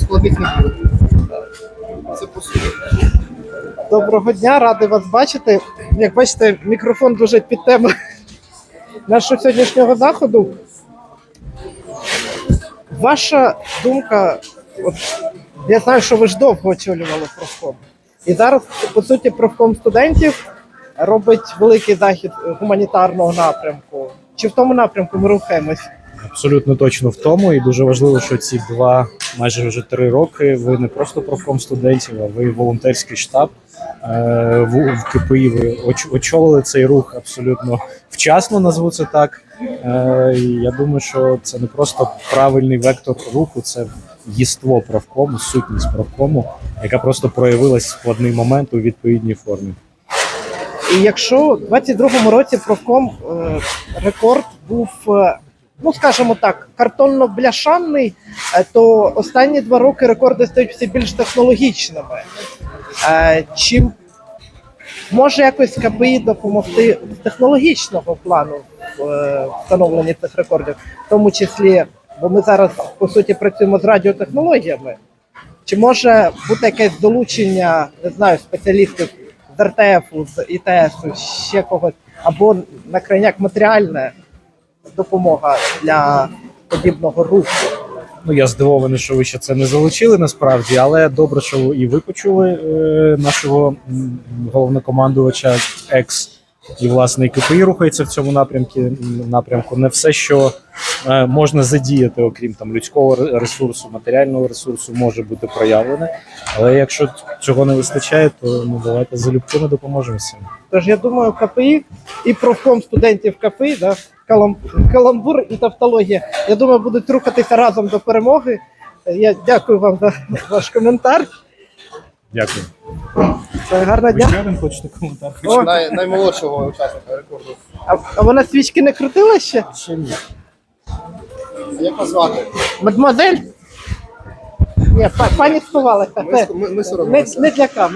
складних буде. Це по суті. Доброго дня, радий вас бачити. Як бачите, мікрофон дуже під тему нашого сьогоднішнього заходу. Ваша думка, от, я знаю, що ви ж довго очолювали профком. І зараз, по суті, профком студентів робить великий захід гуманітарного напрямку. Чи в тому напрямку ми рухаємось? Абсолютно точно в тому, і дуже важливо, що ці два, майже вже три роки, ви не просто профком студентів, а ви волонтерський штаб е, в, в КПІ. Ви оч- очолили цей рух абсолютно вчасно, назву це так. Е, і я думаю, що це не просто правильний вектор руху, це єство правкому, сутність правкому, яка просто проявилась в складний момент у відповідній формі. І якщо у 22-му році профком е, рекорд був, ну скажімо так, картонно-бляшанний, е, то останні два роки рекорди стають все більш технологічними. Е, чи може якось КПІ допомогти з технологічного плану е, встановленні цих рекордів, в тому числі, бо ми зараз по суті працюємо з радіотехнологіями. Чи може бути якесь долучення, не знаю, спеціалістів з РТФ, з ІТС, ще когось, або на крайняк матеріальна допомога для подібного руху? Ну я здивований, що ви ще це не залучили насправді, але добре, що і ви почули е, нашого головнокомандувача екс. І власне і КПІ рухається в цьому напрямку. Напрямку не все, що е, можна задіяти, окрім там людського ресурсу, матеріального ресурсу, може бути проявлене. Але якщо цього не вистачає, то ну давайте залюбки ми допоможемо всім. Тож я думаю, КПІ і профком студентів КПІ, да, каламбур і тавтологія, я думаю, будуть рухатися разом до перемоги. Я дякую вам за ваш коментар. Дякую. Це Ви дня. хочете коментар? О. Най, наймолодшого учасника рекорду. А, а вона свічки не крутила ще? Ще ні. Як вас звати? Мадемуазель? Ні, па- пані сховалася. Ми, Це ми, ми не, соромимося. не для камери.